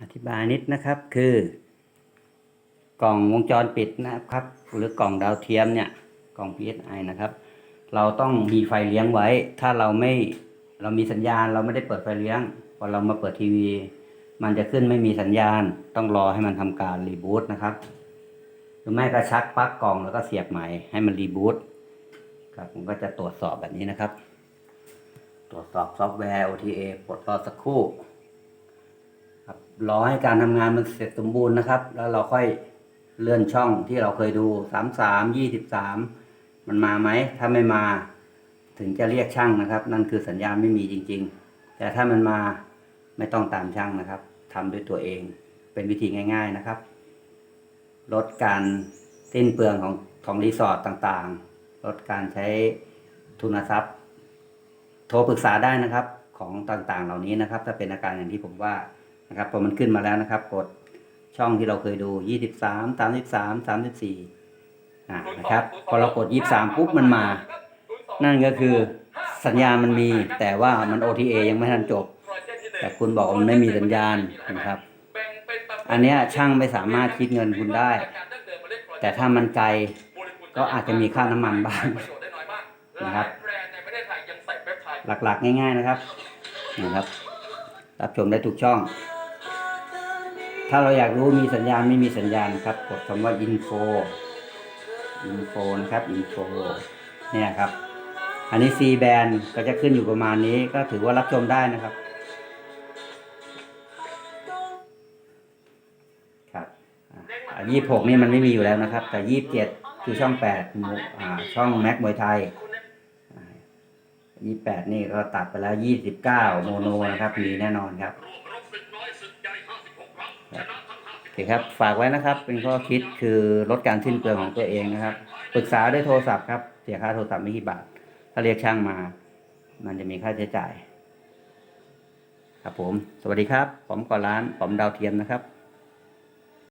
อธิบายนิดนะครับคือกล่องวงจรปิดนะครับ หรือกล่องดาวเทียมเนี่ยกล่อง PSI นะครับ เราต้องมีไฟเลี้ยงไว้ ถ้าเราไม่เรามีสัญญาณเราไม่ได้เปิดไฟเลี้ยงพอเรามาเปิดทีวี มันจะขึ้นไม่มีสัญญาณ ต้องรอให้มันทำการรีบูตนะครับ หรือไม่ก็ชักปลั๊กกล่องแล้วก็เสียบใหม่ให้มันรีบูตครับผมก็จะตรวจสอบแบบนี้นะครับ ตรวจสอบซอฟต์แวร์ OTA ปลดรอสักครู่ ครับรอให้การทำงานมันเสร็จสมบูรณ์นะครับ แล้วเราค่อยเลื่อนช่องที่เราเคยดูสามสามยี่สิบสามมันมาไหมถ้าไม่มา ถึงจะเรียกช่างนะครับ นั่นคือสัญญาณไม่มีจริง ๆ แต่ถ้ามันมาไม่ต้องตามช่างนะครับทำด้วยตัวเองเป็นวิธีง่าย ๆนะครับ ลดการสิ้นเปลืองของของรีสอร์ทต่างๆ ลดการใช้ทุนทรัพย์ โทรปรึกษาได้นะครับของต่างๆ เหล่านี้นะครับ ถ้าเป็นอาการอย่างที่ผมว่า นะครับพอมันขึ้นมาแล้วนะครับ กดช่องที่เราเคยดู 23 33 34อ่านะครับ พอเรากด 23 ปุ๊บมันมา นั่นก็คือสัญญาณมันมี แต่ว่ามัน OTA ยังไม่ทันจบ แต่คุณบอกมันไม่มีสัญญาณนะครับ อันนี้ช่างไม่สามารถคิดเงินคุณได้ แต่ถ้ามันไกลก็อาจจะมีค่าน้ำมันบ้างนะครับ หลักๆ ง่าย ๆนะครับนะครับ รับชมได้ทุกช่อง ถ้าเราอยากรู้มีสัญญาณไม่มีสัญญาณครับ กดคำว่า info info นะครับ info เนี่ยครับ อันนี้ C band ก็จะขึ้นอยู่ประมาณนี้ก็ถือว่ารับชมได้นะครับครับอ่ายี่หกนี่มันไม่มีอยู่แล้วนะครับ แต่ยี่สิบเจ็ดคือช่องแปดอ่าช่องแม็กมวยไทยยี่แปดนี่ก็ตัดไปแล้วยี่สิบเก้าโมโนนะครับ มีแน่นอนครับ คครับฝากไว้นะครับ เป็นข้อคิดคือลดการสิ้นเปลืองของตัวเองนะครับปรึกษาด้วยโทรศัพท์ครับเสียค่าโทรศัพท์ไม่กี่บาท ถ้าเรียกช่างมา มันจะมีค่าใช้จ่าย ครับผม สวัสดีครับ ผมก่อร้านผมดาวเทียมนะครับ